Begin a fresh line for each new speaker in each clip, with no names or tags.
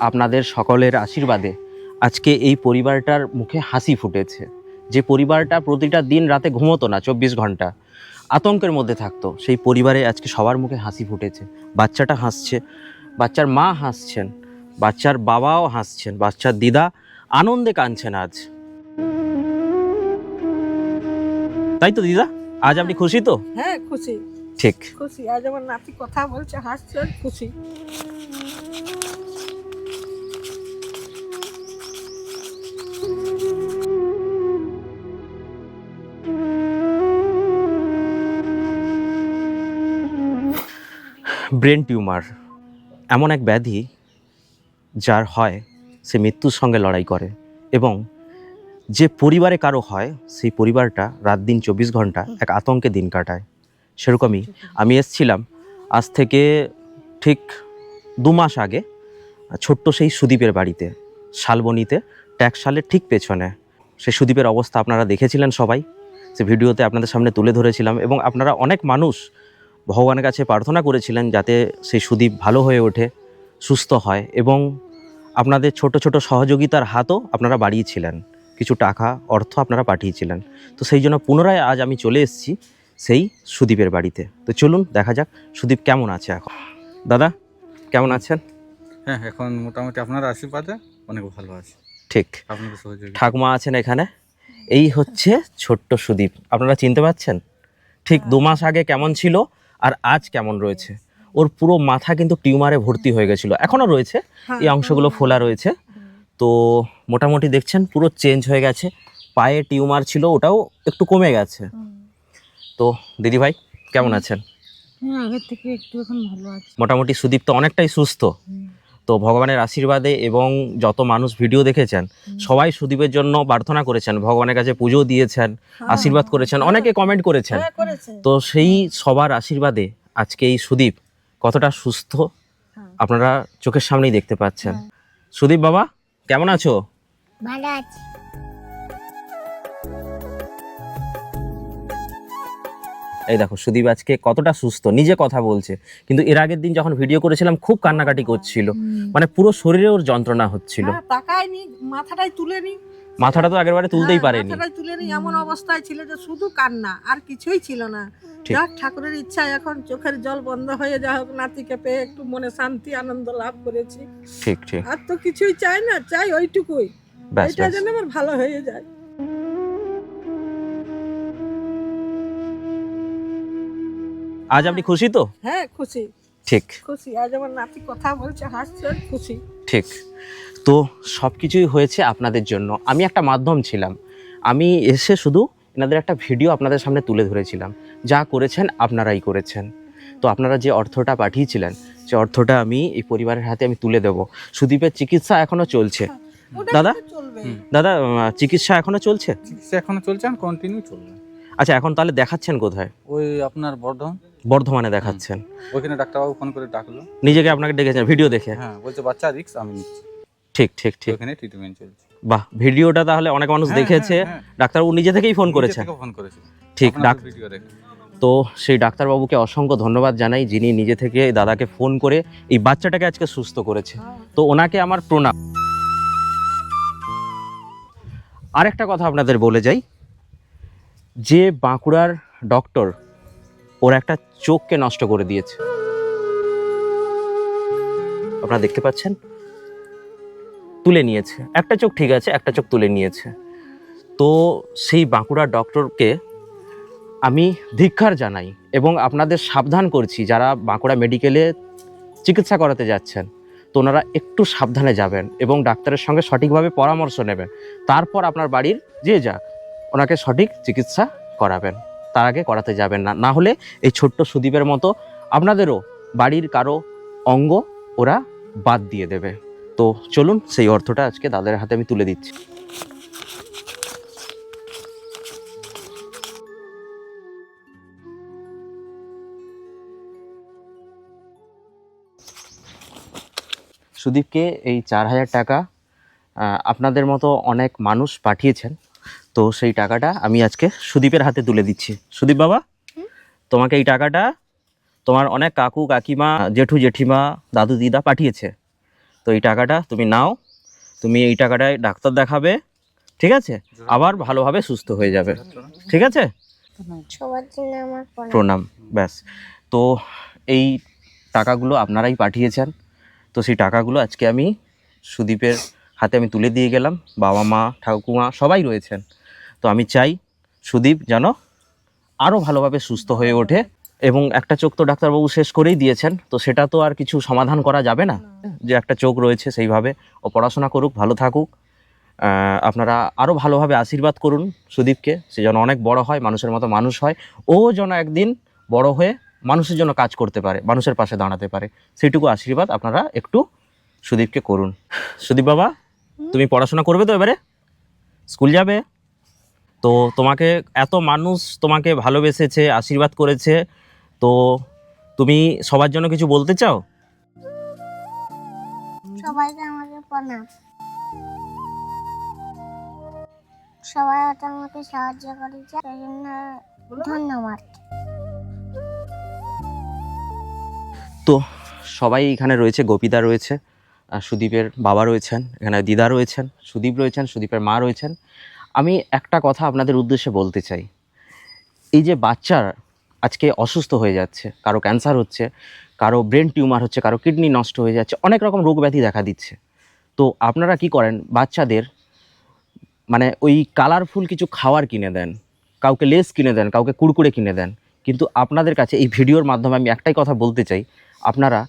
আপনাদের সকলের আশীর্বাদে আজকে এই পরিবারটার মুখে হাসি ফুটেছে। যে পরিবারটা প্রতিটা দিন রাতে ঘুমোতো না চব্বিশ ঘণ্টা আতঙ্কের মধ্যে থাকতো সেই পরিবারে আজকে সবার মুখে হাসি ফুটেছে। বাচ্চাটা হাসছে বাচ্চার মা হাসছেন বাচ্চার বাবাও হাসছেন বাচ্চার দিদা আনন্দে কাঁদছেন আজ। তাই তো দিদা? আজ আপনি খুশি তো?
হ্যাঁ খুশি।
ঠিক।
খুশি। আজ আমার নাতি কথা বলছে হাসছে খুশি।
ব্রেন টিউমার, এমন এক ব্যাধি যার হয় সে মৃত্যুর সঙ্গে লড়াই করে এবং যে পরিবারে কারও হয়, সেই পরিবারটা রাত দিন চব্বিশ ঘণ্টা এক আতঙ্কে দিন কাটায়। সেরকমই আমি এসছিলাম আজ থেকে ঠিক দু মাস আগে ছোট্ট সেই সুদীপের বাড়িতে, শালবনিতে ট্যাক্সালের ঠিক পেছনে। সেই সুদীপের অবস্থা আপনারা দেখেছিলেন সবাই, সে ভিডিওতে আপনাদের সামনে তুলে ধরেছিলাম এবং আপনারা অনেক মানুষ ভগবানের কাছে প্রার্থনা করেছিলেন যাতে সেই সুদীপ ভালো হয়ে ওঠে সুস্থ হয় এবং আপনাদের ছোট ছোট সহযোগিতার হাতও আপনারা বাড়িয়েছিলেন। কিছু টাকা অর্থ আপনারা পাঠিয়েছিলেন। তো সেই জন্য পুনরায় আজ আমি চলে এসেছি সেই সুদীপের বাড়িতে। তো চলুন দেখা যাক সুদীপ কেমন আছে এখন। দাদা কেমন আছেন?
হ্যাঁ এখন মোটামুটি আপনার আশীর্বাদে অনেক ভালো আছে।
ঠিক। ঠাকুমা আছেন এখানে। এই হচ্ছে ছোট্ট সুদীপ। আপনারা চিনতে পারছেন ঠিক দু মাস আগে কেমন ছিল? আর আজ কেমন রয়েছে? ওর পুরো মাথা কিন্তু টিউমারে ভর্তি হয়ে গেছিল। এখনও রয়েছে।
হ্যাঁ,
এই অংশগুলো ফোলা রয়েছে। তো মোটামুটি দেখছেন পুরো চেঞ্জ হয়ে গেছে। পায়ে টিউমার ছিল ওটাও একটু কমে গেছে। তো দিদি ভাই কেমন আছেন?
হ্যাঁ আগের থেকে একটু এখন ভালো আছে।
মোটামুটি সুদীপ তো অনেকটাই সুস্থ। তো ভগবানের আশীর্বাদে এবং যত মানুষ ভিডিও দেখেছেন সবাই সুদীপের জন্য প্রার্থনা করেছেন ভগবানের কাছে পুজো দিয়েছেন আশীর্বাদ করেছেন অনেকে কমেন্ট করেছেন।
হ্যাঁ
তো সেই সবার আশীর্বাদে আজকে এই সুদীপ কতটা সুস্থ
হ্যাঁ।
আপনারা চোখের সামনেই দেখতে পাচ্ছেন। সুদীপ বাবা কেমন আছো?
ভালো আছি।
এই দেখো সুদীপ আজকে কতটা সুস্থ নিজে কথা বলছে। কিন্তু এর আগের দিন যখন ভিডিও করেছিলাম খুব কান্নাকাটি করছিল। মানে পুরো শরীরে ওর যন্ত্রণা হচ্ছিল।
হ্যাঁ, তাকায় মাথাটাই তুলে নি
মাথাটা তো আগের বারে তুলতেই
হ্যাঁ,
পারেনি।
মাথাটাই তুলে নি এমন অবস্থায় ছিল যে শুধু কান্না আর কিছুই ছিল না। যাক ঠাকুরের ইচ্ছা এখন চোখের জল বন্ধ হয়ে যা হোক নাতিকে পেয়ে একটু মনে শান্তি আনন্দ লাভ করেছি।
ঠিক ঠিক।
আর তো কিছুই চাই না চাই ওইটুকুই। এটা যেন আমার ভালো হয়ে যায়।
আজ আপনি খুশি তো?
হ্যাঁ খুশি।
ঠিক।
খুশি। আজ আমার নাতি কথা বলছে হাসছে খুশি।
ঠিক। তো সব কিছুই হয়েছে আপনাদের জন্য। আমি একটা মাধ্যম ছিলাম। আমি এসে শুধু এনাদের একটা ভিডিও আপনাদের সামনে তুলে ধরেছিলাম। যা করেছেন আপনারাই করেছেন। তো আপনারা যে অর্থটা পাঠিয়েছিলেন সে অর্থটা আমি এই পরিবারের হাতে আমি তুলে দেব। সুদীপের চিকিৎসা এখনও চলছে। দাদা?
চলবে।
হুম।
দাদা চিকিৎসা এখনও চলছে?
চিকিৎসা এখনও চলছে কন্টিনিউ চলবে।
আচ্ছা এখন তাহলে দেখাচ্ছেন কোথায়?
ওই আপনার বর্ধমান।
বর্ধমানে দেখাচ্ছেন।
ওইখানে ডাক্তারবাবু ফোন করে ডাকলো।
নিজেকে আপনাকে ডেকেছেন ভিডিও দেখে।
হ্যাঁ বলছে বাচ্চা রিক্স আমি নিচ্ছি।
ঠিক ঠিক ঠিক।
ওইখানে ট্রিটমেন্ট চলছে।
বাহ ভিডিওটা তাহলে অনেক মানুষ
হ্যাঁ,
দেখেছে।
হ্যাঁ, হ্যাঁ।
ডাক্তারবাবু নিজে থেকেই ফোন
থেকে ফোন করেছে।
ঠিক ডাক
ভিডিও দেখে
তো সেই ডাক্তারবাবুকে অসংখ্য ধন্যবাদ জানাই যিনি নিজে থেকে দাদাকে ফোন করে এই বাচ্চাটাকে আজকে সুস্থ করেছে। তো ওনাকে আমার প্রণাম। আরেকটা কথা আপনাদের বলে যাই। যে বাঁকুড়ার ডক্টর ওর একটা চোখকে নষ্ট করে দিয়েছে। আপনারা দেখতে পাচ্ছেন? তুলে নিয়েছে। একটা চোখ ঠিক আছে, একটা চোখ তুলে নিয়েছে। তো সেই বাঁকুড়া ডক্টরকে আমি ধিক্ষার জানাই এবং আপনাদের সাবধান করছি, যারা বাঁকুড়া মেডিকেলে চিকিৎসা করাতে যাচ্ছেন, তো ওনারা একটু সাবধানে যাবেন এবং ডাক্তারের সঙ্গে সঠিকভাবে পরামর্শ নেবেন। তারপর আপনার বাড়ির যে যাক ওনাকে সঠিক চিকিৎসা করাবেন। তার আগে করাতে যাবেন না। না হলে এই ছোট্ট সুদীপের মতো আপনাদেরও বাড়ির কারও অঙ্গ ওরা বাদ দিয়ে দেবে। তো চলুন, সেই অর্থটা আজকে দাদার হাতে আমি তুলে দিচ্ছি। সুদীপকে এই চার হাজার টাকা আপনাদের মতো অনেক মানুষ পাঠিয়েছেন। তো সেই টাকাটা আমি আজকে সুদীপের হাতে তুলে দিচ্ছি। সুদীপ বাবা তোমাকে এই টাকাটা তোমার অনেক কাকু কাকিমা জেঠু জেঠিমা দাদু দিদা পাঠিয়েছে। তো এই টাকাটা তুমি নাও তুমি এই টাকাটায় ডাক্তার দেখাবে ঠিক আছে? আবার ভালোভাবে সুস্থ হয়ে যাবে। ঠিক আছে?
আমার প্রণাম।
প্রণাম ব্যাস। তো এই টাকাগুলো আপনারাই পাঠিয়েছেন। তো সেই টাকাগুলো আজকে আমি সুদীপের হাতে আমি তুলে দিয়ে গেলাম। বাবা মা, ঠাকুমা সবাই রয়েছেন। তো আমি চাই সুদীপ যেন আরও ভালোভাবে সুস্থ হয়ে ওঠে এবং একটা চোখ তো ডাক্তারবাবু শেষ করেই দিয়েছেন। তো সেটা তো আর কিছু সমাধান করা যাবে না। যে একটা চোখ রয়েছে সেইভাবে ও পড়াশোনা করুক, ভালো থাকুক। আপনারা আরও ভালোভাবে আশীর্বাদ করুন সুদীপকে। সে যেন অনেক বড় হয়, মানুষের মতো মানুষ হয়। ও যেন একদিন বড় হয়ে মানুষের জন্য কাজ করতে পারে, মানুষের পাশে দাঁড়াতে পারে। সেইটুকু আশীর্বাদ আপনারা একটু সুদীপকে করুন। সুদীপ বাবা তুমি পড়াশোনা করবে তো এবারে? স্কুল যাবে? তো তোমাকে এত মানুষ তোমাকে ভালোবেসেছে আশীর্বাদ করেছে তো তুমি সবার জন্য কিছু বলতে চাও?
সবাইকে আমাকে প্রণাম। সবাই আমাকে সাহায্য করেছে সেই জন্য ধন্যবাদ।
তো সবাই এখানে রয়েছে গোপীদা রয়েছে। সুদীপের বাবা রয়েছেন, এখানে দিদা রয়েছেন, সুদীপ রয়েছেন, সুদীপের মা রয়েছেন। আমি একটা কথা আপনাদের উদ্দেশ্যে বলতে চাই। এই যে বাচ্চার আজকে অসুস্থ হয়ে যাচ্ছে, কারও ক্যান্সার হচ্ছে, কারও ব্রেন টিউমার হচ্ছে, কারও কিডনি নষ্ট হয়ে যাচ্ছে, অনেক রকম রোগ ব্যাধি দেখা দিচ্ছে। তো আপনারা কি করেন? বাচ্চাদের মানে ওই কালারফুল কিছু খাওয়ার কিনে দেন, কাউকে লেস কিনে দেন, কাউকে কুড়কুড়ে কিনে দেন। কিন্তু আপনাদের কাছে এই ভিডিওর মাধ্যমে আমি একটাই কথা বলতে চাই, আপনারা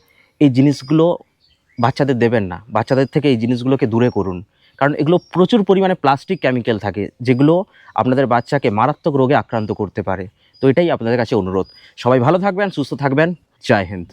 এই জিনিসগুলো বাচ্চাদের দেবেন না। বাচ্চাদের থেকে এই জিনিসগুলোকে দূরে করুন। কারণ এগুলো প্রচুর পরিমাণে প্লাস্টিক কেমিক্যাল থাকে, যেগুলো আপনাদের বাচ্চাকে মারাত্মক রোগে আক্রান্ত করতে পারে। তো এটাই আপনাদের কাছে অনুরোধ। সবাই ভালো থাকবেন, সুস্থ থাকবেন। জয় হিন্দ।